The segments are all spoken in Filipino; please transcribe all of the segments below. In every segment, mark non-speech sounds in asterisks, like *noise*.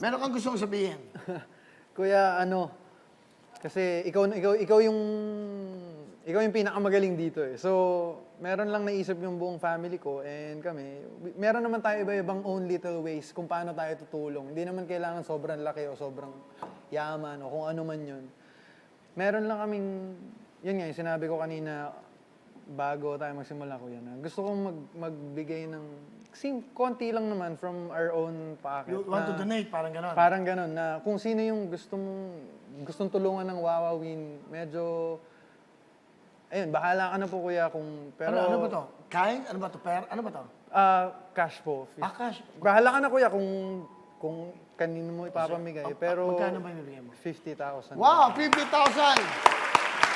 Meron kang gustong sabihin. *laughs* Kuya, ano, kasi ikaw, ikaw, ikaw yung, ikaw yung pinakamagaling dito eh. So, meron lang naisip yung buong family ko and kami, meron naman tayo iba-ibang own little ways kung paano tayo tutulong. Hindi naman kailangan sobrang laki o sobrang yaman o kung ano man yun. Meron lang kaming, yun nga, yung sinabi ko kanina, bago tayo magsimula ko yan. Gusto kong mag, magbigay ng, sim, konti lang naman from our own pocket. You want to na- donate, parang gano'n. Parang ganun, na kung sino yung gusto mong, gustong tulungan ng Wawa Win, medyo, ayun, bahala ka na po kuya kung, pero, ano, ano ba to? Kain? Ano ba to? Per? Ano ba to? Ah, cash po. Ah, cash. Bahala ka na kuya kung, kung kanino mo ipapamigay, pero, Magkano ba yung bibigyan mo? 50,000. Wow, 50,000!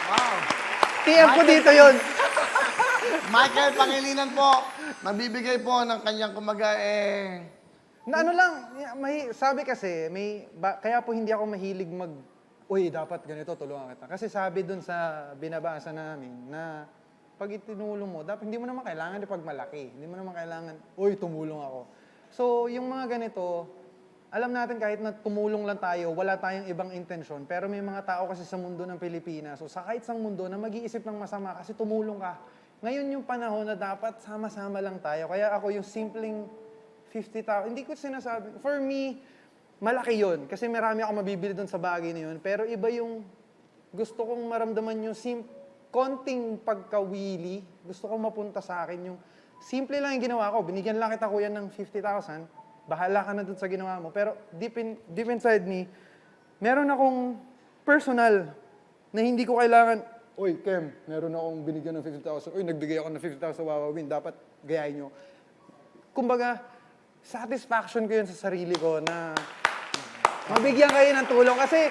Wow! TM ko dito yun! Michael Pangilinan po, magbibigay po ng kanyang kumaga eh... Na ano lang, may, sabi kasi, may, ba, kaya po hindi ako mahilig mag, uy, dapat ganito, tulungan kita. Kasi sabi dun sa binabasa namin na pag itinulong mo, dapat hindi mo naman kailangan ipag malaki. Hindi mo naman kailangan, uy, tumulong ako. So, yung mga ganito, alam natin kahit na tumulong lang tayo, wala tayong ibang intensyon, pero may mga tao kasi sa mundo ng Pilipinas, so sa kahit sang mundo na mag-iisip ng masama kasi tumulong ka. Ngayon yung panahon na dapat sama-sama lang tayo. Kaya ako yung simpleng 50,000. Hindi ko sinasabi. For me, malaki yon Kasi marami ako mabibili doon sa bagay na yun. Pero iba yung gusto kong maramdaman yung sim konting pagkawili. Gusto kong mapunta sa akin yung simple lang yung ginawa ko. Binigyan lang kita kuya ng 50,000. Bahala ka na doon sa ginawa mo. Pero deep, in, deep inside me, meron akong personal na hindi ko kailangan, Uy, Kem, meron akong binigyan ng 50,000. Uy, nagbigay ako ng 50,000 sa Wawa Win. Dapat gayahin nyo kumbaga, satisfaction ko yun sa sarili ko na mabigyan kayo ng tulong. Kasi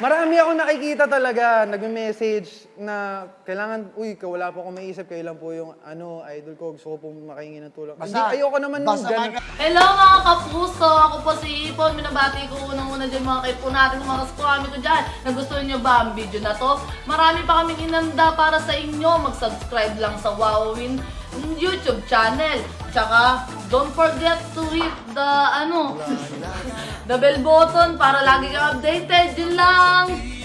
marami ako nakikita talaga, nagme-message na kailangan, uy, wala po akong maisip, kayo lang po yung ano, idol ko, gusto ko pong makahingi ng tulong. Hindi, ayoko naman nung basta ganun. Hello mga kapuso! Ako po si Ipon. Minabati ko unang-una dyan mga kaipo natin, mga kaskwami ko dyan. Nagustuhan nyo ba ang video na to? Marami pa kaming inanda para sa inyo. Mag-subscribe lang sa Wowin YouTube channel. Tsaka, don't forget to hit the, ano, the bell button para lagi kang updated. Yun lang!